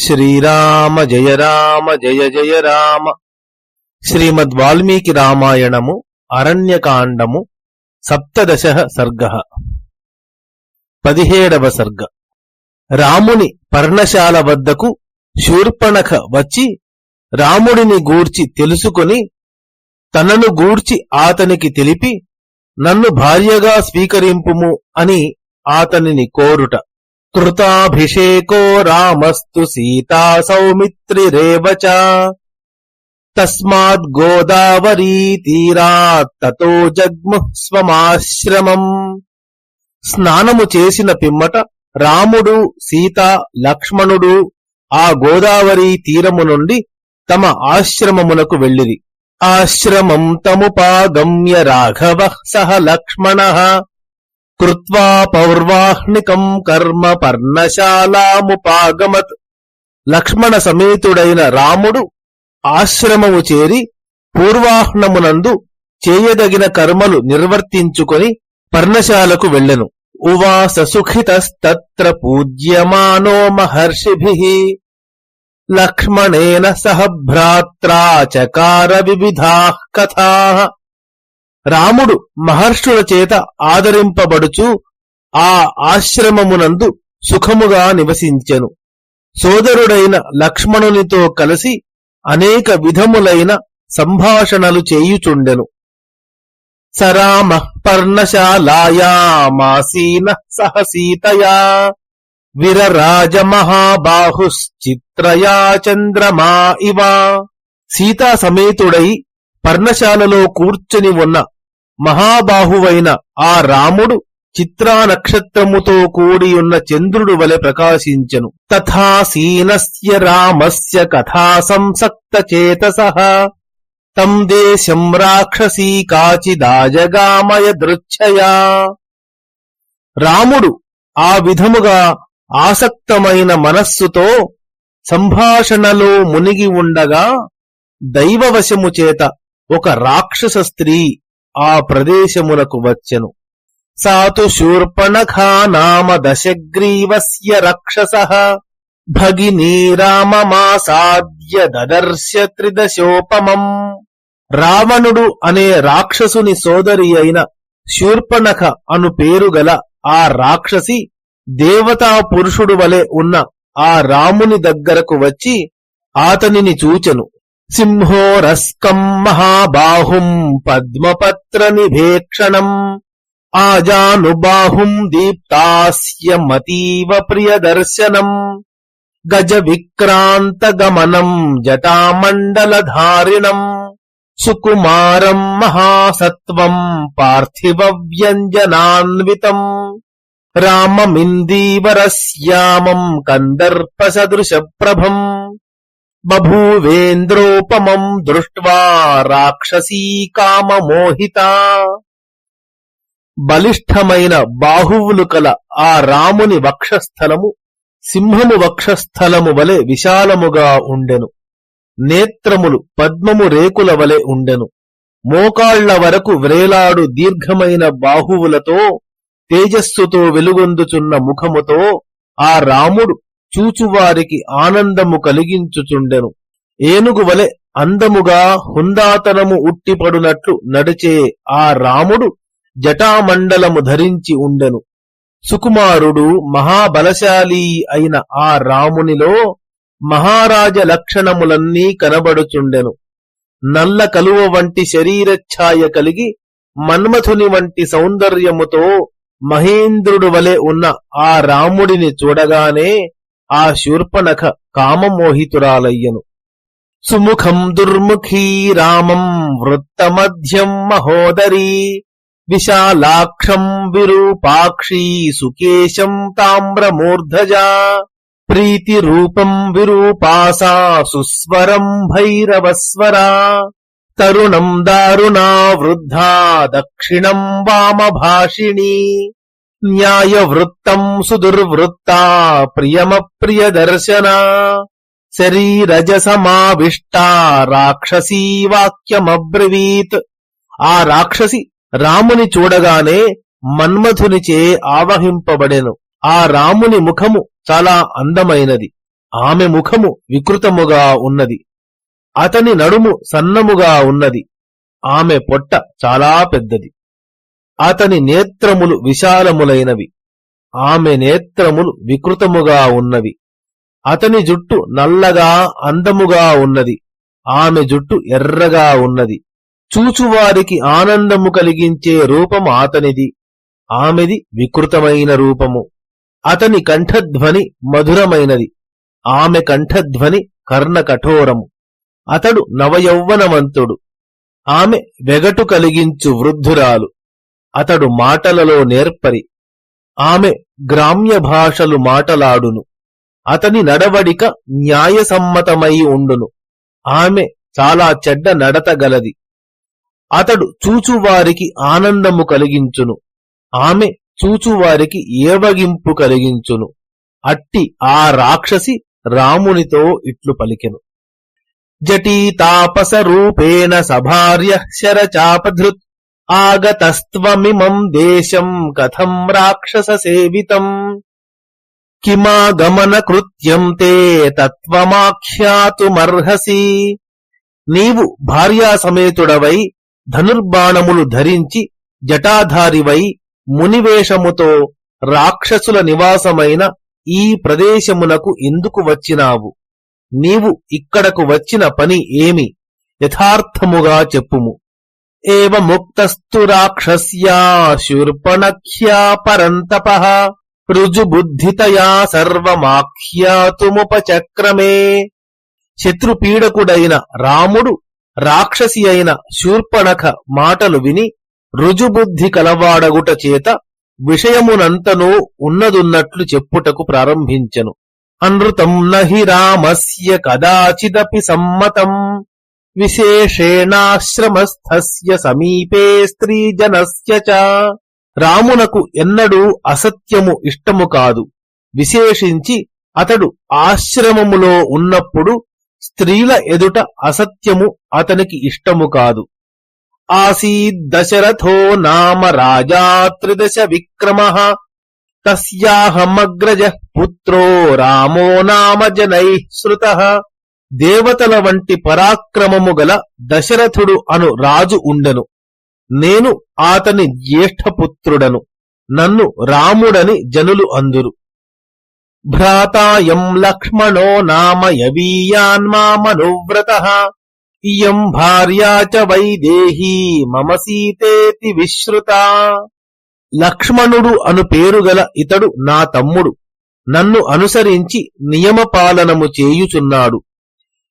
శ్రీరామ జయ రామ జయ జయ రామ. శ్రీమద్ వాల్మీకి రామాయణము అరణ్యకాండము సప్తదశ సర్గ. పదిహేడవ సర్గ. రాముని పర్ణశాల వద్దకు శూర్పణఖ వచ్చి రాముడిని గూర్చి తెలుసుకుని తనను గూర్చి ఆతనికి తెలిపి నన్ను భార్యగా స్వీకరింపుము అని ఆతనిని కోరుట. కృతాభిషేకో రామస్తు సీతా సౌమిత్రిరేవ చ. తస్మాత్ గోదావరీ తీరాత్ తతో జగ్ము స్వమాశ్రమం. స్నానము చేసిన పిమ్మట రాముడు సీత లక్ష్మణుడు ఆ గోదావరి తీరము నుండి తమ ఆశ్రమమునకు వెళ్ళిరి. ఆశ్రమం తముపాగమ్య రాఘవ సహ లక్ష్మణ. కృత్వా పౌర్వాహ్నికం కర్మ పర్ణశాలాముపాగమత్ లక్ష్మణ సమేతుడైన రాముడు ఆశ్రమము చేరి పూర్వాహ్నమునందు చేయదగిన కర్మలు నిర్వర్తించుకొని పర్ణశాలకు వెళ్ళెను। ఉవాస సుఖితస్తత్ర పూజ్యమానో మహర్షిభి। లక్ష్మణేన సహ భ్రాత్రా చకార వివిధా కథా। రాముడు మహర్షుల చేత ఆదరింపబడుచు ఆ ఆశ్రమమునందు సుఖముగా నివసించెను. సోదరుడైన లక్ష్మణునితో కలిసి అనేక విధములైన సంభాషణలు చేయుచుండెను. సరామ పర్ణశాలాయామాసీన సహ సీతయా విరరాజ చంద్రమా ఇవ. సీతా సమేతుడై పర్ణశాలలో కూర్చొని ఉన్న మహాబాహువైన ఆ రాముడు చిత్రా నక్షత్రముతో కూడియున్న చంద్రుడు వలె ప్రకాశించెను. తథాసీనస్య రామస్య కథా సంసక్త చేతస తం దేశం రాక్షసీ కాచిదాజగామయ దృచ్ఛయా రాముడు ఆ విధముగా ఆసక్తమైన మనస్సుతో సంభాషణలో మునిగి ఉండగా దైవవశము చేత ఒక రాక్షస స్త్రీ ఆ ప్రదేశమునకు వచ్చెను. సాతు శూర్పణఖా నామ దశగ్రీవస్య రక్షస. భగినీ రామమాసాద్య దదర్శ త్రిదశోపమం. రావణుడు అనే రాక్షసుని సోదరి అయిన శూర్పణఖ అను పేరుగల ఆ రాక్షసి దేవతా పురుషుడు వలె ఉన్న ఆ రాముని దగ్గరకు వచ్చి ఆతనిని చూచెను. సింహోరస్కం మహాబాహుం పద్మపత్ర నిభేక్షణం ఆజానుబాహుం దీప్తాస్యమతీవ ప్రియదర్శనం గజ విక్రాంత గమనం జటామండలధారిణం సుకుమారం మహాసత్వం పార్థివ బభూవేంద్రోపమం దృష్ట్వా రాక్షసీ కామమోహిత. బలిష్టమైన బాహువులు కల ఆ రాముని వక్షస్థలము సింహము వక్షస్థలము వలె విశాలముగా ఉండెను. నేత్రములు పద్మము రేకుల వలె ఉండెను. మోకాళ్ళ వరకు వ్రేలాడు దీర్ఘమైన బాహువులతో తేజస్సుతో వెలుగొందుచున్న ముఖముతో ఆ రాముడు చూచువారికి ఆనందము కలిగించుచుండెను. ఏనుగు వలె అందముగా హుందాతనము ఉట్టిపడునట్లు నడిచే ఆ రాముడు జటామండలము ధరించి ఉండెను. సుకుమారుడు మహాబలశాలి అయిన ఆ రామునిలో మహారాజ లక్షణములన్నీ కనబడుచుండెను. నల్ల కలువ వంటి శరీరఛాయ కలిగి మన్మథుని వంటి సౌందర్యముతో మహేంద్రుడు వలె ఉన్న ఆ రాముడిని చూడగానే ఆ శూర్పణఖ కామమోహితురాలయ్యను. సుముఖం దుర్ముఖీ రామం వృత్తమధ్యం మహోదరీ విశాలాక్షం విరూపాక్షీ సుకేశం తామ్రమూర్ధజా ప్రీతి రూపం విరూపాసా సుస్వరం భైరవస్వరా తరుణం దారుణా వృద్ధా దక్షిణం వామభాషిణీ న్యాయ వృత్తం సుదుర్వృత్తా ప్రియమప్రియ దర్శన శరీరజసమావిష్టా రాక్షసీ వాక్యమబ్రవీత్ ఆ రాక్షసి రాముని చూడగానే మన్మథునిచే ఆవహింపబడెను. ఆ రాముని ముఖము చాలా అందమైనది. ఆమె ముఖము వికృతముగా ఉన్నది. అతని నడుము సన్నముగా ఉన్నది. ఆమె పొట్ట చాలా పెద్దది. అతని నేత్రములు విశాలములైనవి. ఆమె నేత్రములు వికృతముగా ఉన్నవి. అతని జుట్టు నల్లగా అందముగా ఉన్నది. ఆమె జుట్టు ఎర్రగా ఉన్నది. చూచువారికి ఆనందము కలిగించే రూపము అతనిది. ఆమెది వికృతమైన రూపము. అతని కంఠధ్వని మధురమైనది. ఆమె కంఠధ్వని కర్ణ కఠోరము. అతడు నవయౌవనవంతుడు. ఆమె వెగటు కలిగించు వృద్ధురాలు. అతడు మాటలలో నేర్పరి. ఆమె గ్రామ్య భాషలు మాటలాడును. అతని నడవడిక న్యాయసమ్మతమై ఉండును. ఆమె చాలా చెడ్డ నడత గలది. అతడు చూచువారికి ఆనందము కలిగించును. ఆమె చూచువారికి ఏవగింపు కలిగించును. అట్టి ఆ రాక్షసి రామునితో ఇట్లు పలికెను. జటీ తాపస రూపేణ సభార్య శరచాపధృత్ ఆగతస్త్వమిమం దేశం కథం రాక్షస సేవితం కిమాగమన కృత్యం తే తత్వమాఖ్యాతుమర్హసి నీవు భార్యాసమేతుడవై ధనుర్బాణములు ధరించి జటాధారివై మునివేషముతో రాక్షసుల నివాసమైన ఈ ప్రదేశమునకు ఎందుకు వచ్చినావు? నీవు ఇక్కడకు వచ్చిన పని ఏమి? యథార్థముగా చెప్పుము. ఏవ ముక్తస్తు రాక్షస్యా శూర్పణఖ్యా పరంతప రుజుబుద్ధితయా సర్వమాఖ్యాతుముపచక్రమే శత్రుపీడకుడైన రాముడు రాక్షసి అయిన శూర్పణఖ మాటలు విని రుజుబుద్ధి కలవాడగుట చేత విషయమునంతనూ ఉన్నదున్నట్లు చెప్పుటకు ప్రారంభించెను. అనృతం నహి రామస్య కదాచిదపి సమ్మతం. విశేషేణాశ్రమస్థస్య సమీపే స్త్రీజనస్య చ. రామునకు ఎన్నడూ అసత్యము ఇష్టము కాదు. విశేషించి అతడు ఆశ్రమములో ఉన్నప్పుడు స్త్రీల ఎదుట అసత్యము అతనికి ఇష్టము కాదు. ఆసీద్దశరథో నామ రాజా త్రిదశ విక్రమ తస్యాహమగ్రజ పుత్రో రామో నామ జనై శ్రుత దేవతల వంటి పరాక్రమము గల దశరథుడు అను రాజు ఉండెను. నేను ఆతని జ్యేష్ఠపుత్రుడను. నన్ను రాముడని జనులు అందురు. భ్రాతాయం లక్ష్మణో నామ యవీయాన్మామనువ్రత ఇయం భార్యా చ వైదేహీ మమ సీతేతి విశ్రుత. లక్ష్మణుడు అను పేరుగల ఇతడు నా తమ్ముడు. నన్ను అనుసరించి నియమపాలనము చేయుచున్నాడు.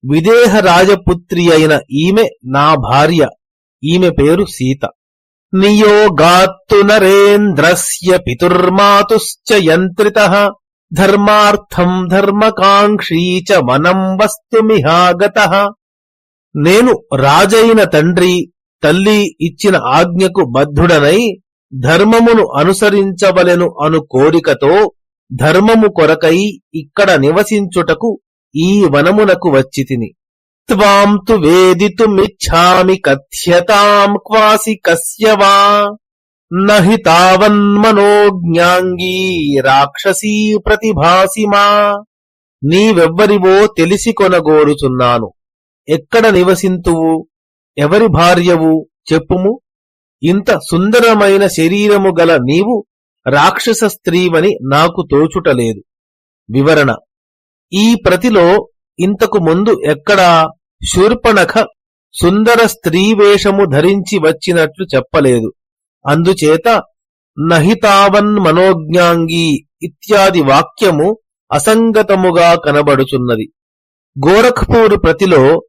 విదేహ రాజపుత్రి అయిన ఈమె నా భార్య. ఈమె పేరు సీత. నియోగాత్తు నరేంద్రస్య పితుర్మాతుశ్చ యంత్రిత. ధర్మార్థం ధర్మకాంక్షీ చ వనం వస్తుమిహాగత. నేను రాజైన తండ్రి తల్లి ఇచ్చిన ఆజ్ఞకు బద్ధుడనై ధర్మమును అనుసరించవలెను అను కోరికతో ధర్మము కొరకై ఇక్కడ నివసించుటకు ఈ వనమునకు వచ్చి తిని త్వాం తు కథ్యతాం క్వాసి కశ్యవా నహి తావన్మనోజ్ఞాంగీ రాక్షసీ ప్రతిభాసిమా నీవెవ్వరివో తెలిసి కొనగోరుచున్నాను. ఎక్కడ నివసింతువు? ఎవరి భార్యవు? చెప్పుము. ఇంత సుందరమైన శరీరము గల నీవు రాక్షస స్త్రీవని నాకు తోచుటలేదు. వివరణ ఈ ప్రతిలో ఇంతకు ముందు ఎక్కడా శూర్పణఖ సుందర స్త్రీవేషము ధరించి వచ్చినట్లు చెప్పలేదు. అందుచేత నహితావన్ మనోజ్ఞాంగి ఇత్యాది వాక్యము అసంగతముగా కనబడుచున్నది. గోరఖ్పూర్ ప్రతిలో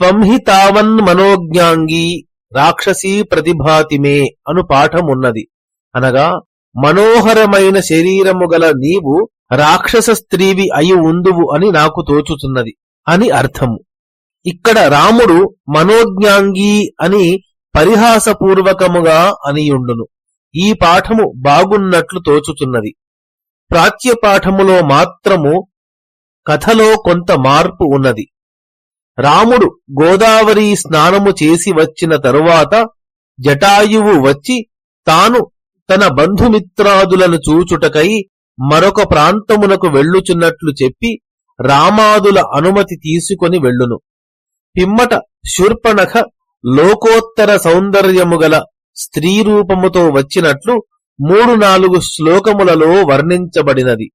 త్వంహితావన్ మనోజ్ఞాంగి రాక్షసీ ప్రతిభాతిమే అను పాఠమున్నది. అనగా మనోహరమైన శరీరము గల నీవు రాక్షస స్త్రీవి అయి ఉందువు అని నాకు తోచుతున్నది అని అర్థము. ఇక్కడ రాముడు మనోజ్ఞాంగి అని పరిహాసపూర్వకముగా అనియుండును. ఈ పాఠము బాగున్నట్లు తోచుచున్నది. ప్రాచ్య పాఠములో మాత్రము కథలో కొంత మార్పు ఉన్నది. రాముడు గోదావరి స్నానము చేసి వచ్చిన తరువాత జటాయువు వచ్చి తాను తన బంధుమిత్రాదులను చూచుటకై మరొక ప్రాంతమునకు వెళ్ళుచున్నట్లు చెప్పి రామాదుల అనుమతి తీసుకొని వెళ్ళును. పిమ్మట శూర్పణఖ లోకోత్తర సౌందర్యము గల స్త్రీ రూపముతో వచ్చినట్లు మూడు నాలుగు శ్లోకములలో వర్ణించబడినది.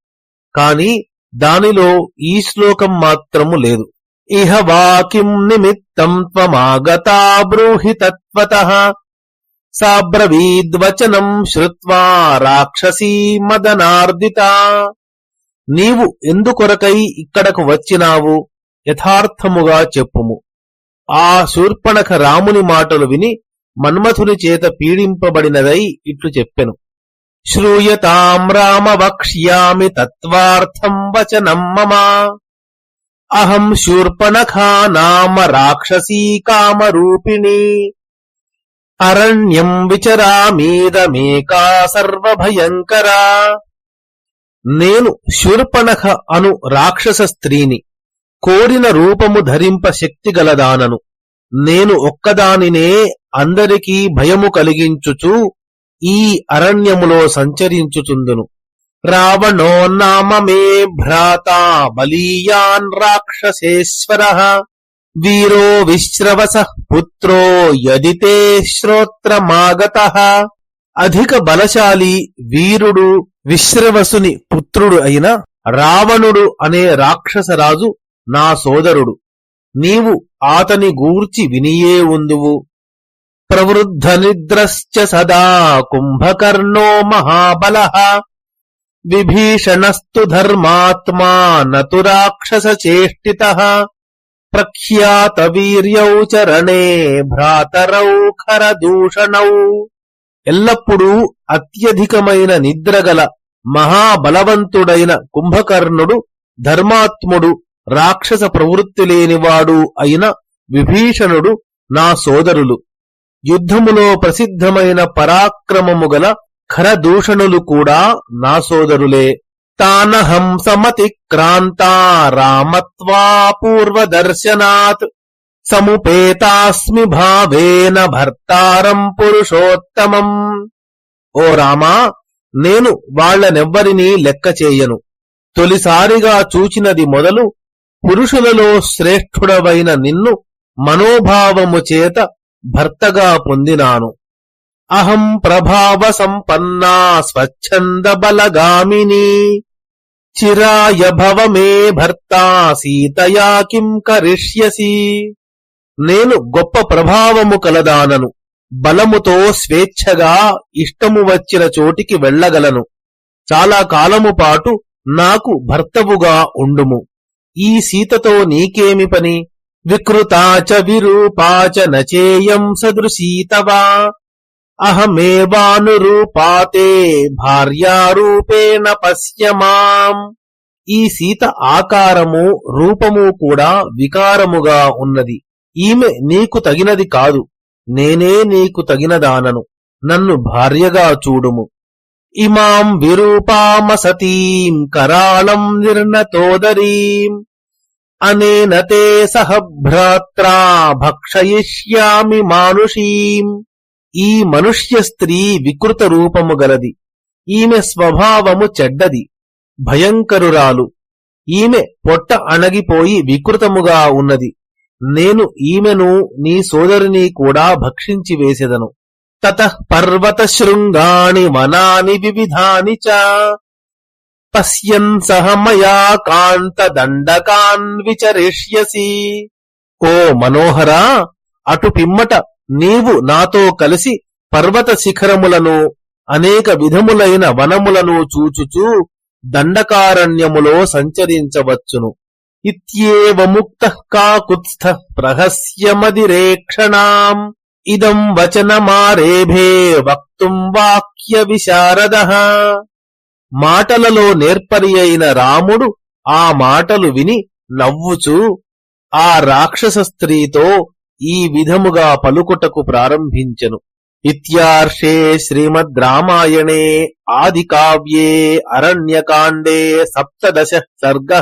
కాని దానిలో ఈ శ్లోకం మాత్రము లేదు. ఇహ వాకిం నిమిత్తం త్వమాగతా బ్రూహి తత్వత సాబ్రవీద్వచనం శ్రుత్వా రాక్షసీ మదనార్దిత. నీవు ఎందుకొరకై ఇక్కడకు వచ్చినావు? యథార్థముగా చెప్పుము. ఆ శూర్పణఖ రాముని మాటలు విని మన్మథుని చేత పీడింపబడినదై ఇట్లు చెప్పెను. శ్రూయతాం రామ వక్ష్యామి తత్వార్థం వచనం మమ. అహం శూర్పణఖా నామ రాక్షసీ కామరూపిణీ. అరణ్యం విచరామీదమేకా సర్వభయంకరా. నేను శూర్పణఖ అను రాక్షస స్త్రీని కోరిన రూపము ధరింప శక్తి గలదానను. నేను ఒక్కదానినే అందరికీ భయము కలిగించుచు ఈ అరణ్యములో సంచరించుచుందును. రావణో నామమే భ్రాత బలీయాన్ రాక్షసేశ్వర. వీరో విశ్రవస పుత్రో యదితే శ్రోత్రమాగత. అధిక బలశాలి వీరుడు విశ్రవసుని పుత్రుడు అయిన రావణుడు అనే రాక్షసరాజు నా సోదరుడు. నీవు ఆతని గూర్చి వినియే ఉందువు. ప్రవృద్ధ నిద్రశ్చ సదా కుంభకర్ణో మహాబల. విభీషణస్తు ధర్మాత్మా నతు రాక్షస చేష్టిత. ప్రఖ్యాత వీర్యౌ చరణే భ్రాతరౌ ఖరదూషణౌ. ఎల్లప్పుడూ అత్యధికమైన నిద్రగల మహాబలవంతుడైన కుంభకర్ణుడు ధర్మాత్ముడు రాక్షస ప్రవృత్తి లేనివాడు అయిన విభీషణుడు నా సోదరులు. యుద్ధములో ప్రసిద్ధమైన పరాక్రమము గల ఖరదూషణులు కూడా నా సోదరులే. తానహం సమతిక్రాంతా సముపేతాస్మి భావేన భర్తారం పురుషోత్తమం. ఓ రామా నేను వాళ్ళనెవ్వరినీ లెక్క చేయను. తొలిసారిగా చూచినది మొదలు పురుషులలో శ్రేష్ఠుడవైన నిన్ను మనోభావము చేత భర్తగా పొందినాను. అహం ప్రభావ సంపన్నా స్వచ్ఛంద బలగామిని. చిరాయ భవ మే భర్తా సీతయా కిం కరిష్యసి నేను గొప్ప ప్రభావము కలదానను బలముతో స్వేచ్ఛగా ఇష్టము వచ్చిన చోటికి వెళ్ళగలను. చాలా కాలము పాటు నాకు భర్తవుగా ఉండుము. ఈ సీతతో నీకేమి పని? వికృతాచ విరూపాచ నచేయం సదృశీతవా? అహమేవానురూపాతే భార్యారూపేణ పశ్యమాం ఈ సీత ఆకారము రూపము కూడా వికారముగా ఉన్నది. ఈమె నీకు తగినది కాదు. నేనే నీకు తగినదానను. నన్ను భార్యగా చూడుము. ఇమాం విరూపామసతీం కరాళం నిర్ణతోదరీం. అనేన తే సహ భ్రాత్రా భక్షయిష్యామి మానుషీం. ఈ మనుష్య స్త్రీ వికృత రూపము గలది. ఈమె స్వభావము చెడ్డది. భయంకరురాలు. ఈమె పొట్ట అణగిపోయి వికృతముగా ఉన్నది. నేను ఈమెను నీ సోదరిని కూడా భక్షించి వేసెదను. తత పర్వత శృంగాణి వనాని వివిధాని చ. పశ్యన్ సహ మయా కాంత దండకాన్ విచరిష్యసి. ఓ మనోహరా అటు పిమ్మట నీవు నాతో కలిసి పర్వత శిఖరములను అనేక విధములైన వనములను చూచుచూ దండకారణ్యములో సంచరించవచ్చును. ఇత్యేవముక్త కాకుత్స్థ ప్రహస్యమదిరేక్షణాం ఇదం వచనమారేభే వక్తుం వాక్య విశారద. మాటలలో నేర్పరి అయిన రాముడు ఆ మాటలు విని నవ్వుచూ ఆ రాక్షస స్త్రీతో ఈ విధముగా పలుకుటకు ప్రారంభించెను. ఇత్యార్షే శ్రీమద్ రామాయణే ఆది కావ్యే అరణ్యకాండే సప్తదశ సర్గ.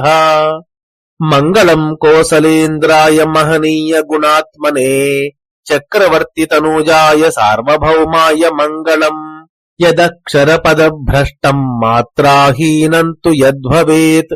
మంగళం కోసలేంద్రాయ మహనీయ గుణాత్మనే చక్రవర్తి తనూజాయ సార్వభౌమాయ మంగళం. యదక్షరపదభ్రష్టం మాత్రాహీనం తు యద్భవేత్.